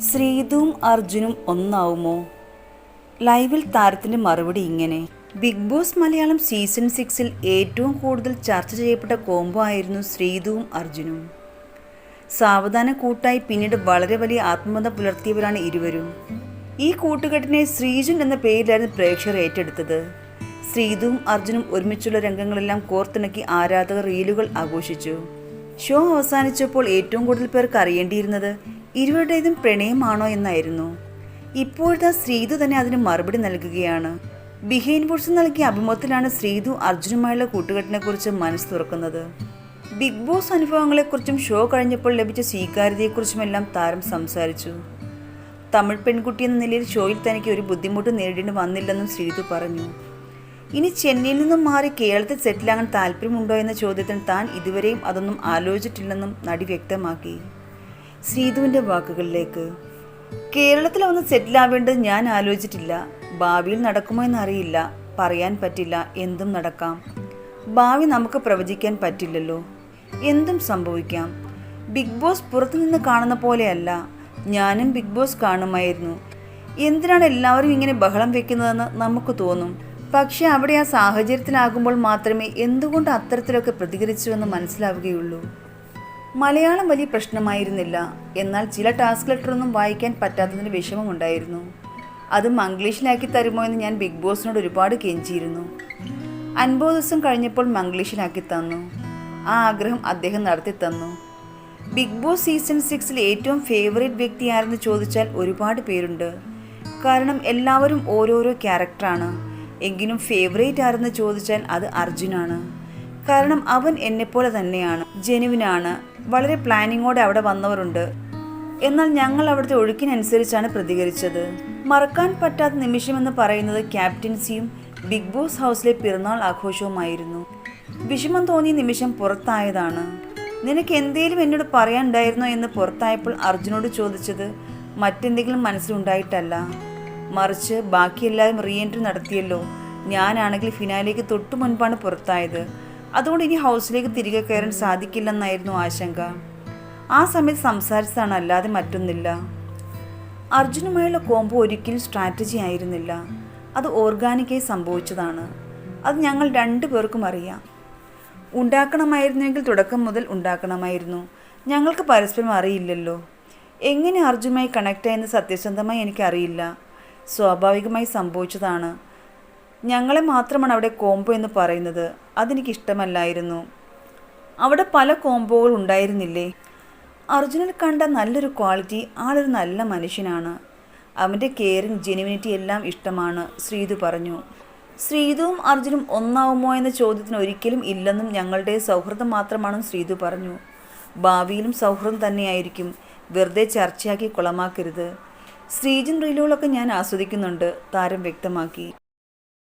ശ്രീതുവും അർജുനും ഒന്നാവുമോ? ലൈവിൽ താരത്തിന്റെ മറുപടി ഇങ്ങനെ. ബിഗ് ബോസ് മലയാളം സീസൺ സിക്സിൽ ഏറ്റവും കൂടുതൽ ചർച്ച ചെയ്യപ്പെട്ട കോംബോ ആയിരുന്നു ശ്രീതുവും അർജുനും. സാവധാന കൂട്ടായി പിന്നീട് വളരെ വലിയ ആത്മബന്ധ പുലർത്തിയവരാണ് ഇരുവരും. ഈ കൂട്ടുകെട്ടിനെ ശ്രീജുൻ എന്ന പേരിലായിരുന്നു പ്രേക്ഷകർ ഏറ്റെടുത്തത്. ശ്രീതുവും അർജുനും ഒരുമിച്ചുള്ള രംഗങ്ങളെല്ലാം കോർത്തിണക്കി ആരാധകർ റീലുകൾ ആഘോഷിച്ചു. ഷോ അവസാനിച്ചപ്പോൾ ഏറ്റവും കൂടുതൽ പേർക്ക് അറിയേണ്ടിയിരുന്നത് ഇരുവരുടേതും പ്രണയമാണോ എന്നായിരുന്നു. ഇപ്പോഴത്തെ ശ്രീതു തന്നെ അതിന് മറുപടി നൽകുകയാണ്. ബിഹൈൻ ബോർഡ്സ് നൽകിയ അഭിമുഖത്തിലാണ് ശ്രീതു അർജുനുമായുള്ള കൂട്ടുകെട്ടിനെ കുറിച്ച് മനസ്സ് തുറക്കുന്നത്. ബിഗ് ബോസ് അനുഭവങ്ങളെക്കുറിച്ചും ഷോ കഴിഞ്ഞപ്പോൾ ലഭിച്ച സ്വീകാര്യതയെക്കുറിച്ചുമെല്ലാം താരം സംസാരിച്ചു. തമിഴ് പെൺകുട്ടി എന്ന നിലയിൽ ഷോയിൽ തനിക്ക് ഒരു ബുദ്ധിമുട്ട് നേരിടേണ്ടി വന്നില്ലെന്നും ശ്രീതു പറഞ്ഞു. ഇനി ചെന്നൈയിൽ നിന്നും മാറി കേരളത്തിൽ സെറ്റിലാകാൻ താല്പര്യമുണ്ടോ എന്ന ചോദ്യത്തിന് താൻ ഇതുവരെയും അതൊന്നും ആലോചിച്ചിട്ടില്ലെന്നും നടി വ്യക്തമാക്കി. ശ്രീതുവിന്റെ വാക്കുകളിലേക്ക്. കേരളത്തിൽ വന്ന് സെറ്റിലാവേണ്ടത് ഞാൻ ആലോചിച്ചിട്ടില്ല. ഭാവിയിൽ നടക്കുമോ എന്നറിയില്ല. പറയാൻ പറ്റില്ല. എന്തും നടക്കാം. ഭാവി നമുക്ക് പ്രവചിക്കാൻ പറ്റില്ലല്ലോ. എന്തും സംഭവിക്കാം. ബിഗ് ബോസ് പുറത്തുനിന്ന് കാണുന്ന പോലെയല്ല. ഞാനും ബിഗ് ബോസ് കാണുമായിരുന്നു. എന്തിനാണ് എല്ലാവരും ഇങ്ങനെ ബഹളം വെക്കുന്നതെന്ന് നമുക്ക് തോന്നും. പക്ഷെ അവിടെ ആ സാഹചര്യത്തിലാകുമ്പോൾ മാത്രമേ എന്തുകൊണ്ട് അത്തരത്തിലൊക്കെ പ്രതികരിച്ചുവെന്ന് മനസ്സിലാവുകയുള്ളൂ. മലയാളം വലിയ പ്രശ്നമായിരുന്നില്ല. എന്നാൽ ചില ടാസ്ക് ലെറ്ററൊന്നും വായിക്കാൻ പറ്റാത്തതിന് വിഷമമുണ്ടായിരുന്നു അതും മംഗ്ലീഷിലാക്കി തരുമോ എന്ന് ഞാൻ ബിഗ് ബോസിനോട് ഒരുപാട് കെഞ്ചിയിരുന്നു. അൻപത് ദിവസം കഴിഞ്ഞപ്പോൾ മംഗ്ലീഷിലാക്കി തന്നു. ആ ആഗ്രഹം അദ്ദേഹം നടത്തി തന്നു. ബിഗ് ബോസ് സീസൺ സിക്സിൽ ഏറ്റവും ഫേവറേറ്റ് വ്യക്തി ആരെന്ന് ചോദിച്ചാൽ ഒരുപാട് പേരുണ്ട്. കാരണം എല്ലാവരും ഓരോരോ ക്യാരക്ടറാണ് എങ്കിലും ഫേവറേറ്റ് ആരെന്ന് ചോദിച്ചാൽ അത് അർജുനാണ്. കാരണം അവൻ എന്നെപ്പോലെ തന്നെയാണ് ജെനുവിനാണ്. വളരെ പ്ലാനിങ്ങോടെ അവിടെ വന്നവരുണ്ട്. എന്നാൽ ഞങ്ങൾ അവിടുത്തെ ഒഴുക്കിനനുസരിച്ചാണ് പ്രതികരിച്ചത്. മറക്കാൻ പറ്റാത്ത നിമിഷമെന്ന് പറയുന്നത് ക്യാപ്റ്റൻസിയും ബിഗ് ബോസ് ഹൗസിലെ പിറന്നാൾ ആഘോഷവുമായിരുന്നു. വിഷമം തോന്നിയ നിമിഷം പുറത്തായതാണ്. നിനക്ക് എന്തേലും എന്നോട് പറയാനുണ്ടായിരുന്നോ? എന്ന് പുറത്തായപ്പോൾ അർജുനോട് ചോദിച്ചത് മറ്റെന്തെങ്കിലും മനസ്സിലുണ്ടായിട്ടല്ല. മറിച്ച് ബാക്കിയെല്ലാവരും റീ എൻട്രി നടത്തിയല്ലോ. ഞാനാണെങ്കിൽ ഫിനാലേക്ക് തൊട്ടു മുൻപാണ് പുറത്തായത്. അതുകൊണ്ട് ഇനി ഹൗസിലേക്ക് തിരികെ കയറാൻ സാധിക്കില്ലെന്നായിരുന്നു ആശങ്ക. ആ സമയത്ത് സംസാരിച്ചതാണ് അല്ലാതെ മറ്റൊന്നില്ല. അർജുനുമായുള്ള കോംബോ ഒരിക്കലും സ്ട്രാറ്റജി ആയിരുന്നില്ല. അത് ഓർഗാനിക്കായി സംഭവിച്ചതാണ്. അത് ഞങ്ങൾ രണ്ടു പേർക്കും അറിയാം. ഉണ്ടാക്കണമായിരുന്നുവെങ്കിൽ തുടക്കം മുതൽ ഉണ്ടാക്കണമായിരുന്നു. ഞങ്ങൾക്ക് പരസ്പരം അറിയില്ലല്ലോ. എങ്ങനെ അർജുനുമായി കണക്റ്റായെന്ന് സത്യസന്ധമായി എനിക്കറിയില്ല. സ്വാഭാവികമായി സംഭവിച്ചതാണ്. ഞങ്ങളെ മാത്രമാണ് അവിടെ കോംബോ എന്ന് പറയുന്നത്. അതെനിക്ക് ഇഷ്ടമല്ലായിരുന്നു അവിടെ പല കോംബോകൾ ഉണ്ടായിരുന്നില്ലേ? അർജുനിൽ കണ്ട നല്ലൊരു ക്വാളിറ്റി ആളൊരു നല്ല മനുഷ്യനാണ്. അവന്റെ കെയറിങ് ജെനുവിനിറ്റി എല്ലാം ഇഷ്ടമാണ് ശ്രീതു പറഞ്ഞു. ശ്രീതുവും അർജുനും ഒന്നാവുമോ എന്ന ചോദ്യത്തിന് ഒരിക്കലും ഇല്ലെന്നും ഞങ്ങളുടെ സൗഹൃദം മാത്രമാണെന്നും ശ്രീതു പറഞ്ഞു. ഭാവിയിലും സൗഹൃദം തന്നെയായിരിക്കും. വെറുതെ ചർച്ചയാക്കി കുളമാക്കരുത്. ശ്രീജൻ റീലുകളൊക്കെ ഞാൻ ആസ്വദിക്കുന്നുണ്ട് താരം വ്യക്തമാക്കി.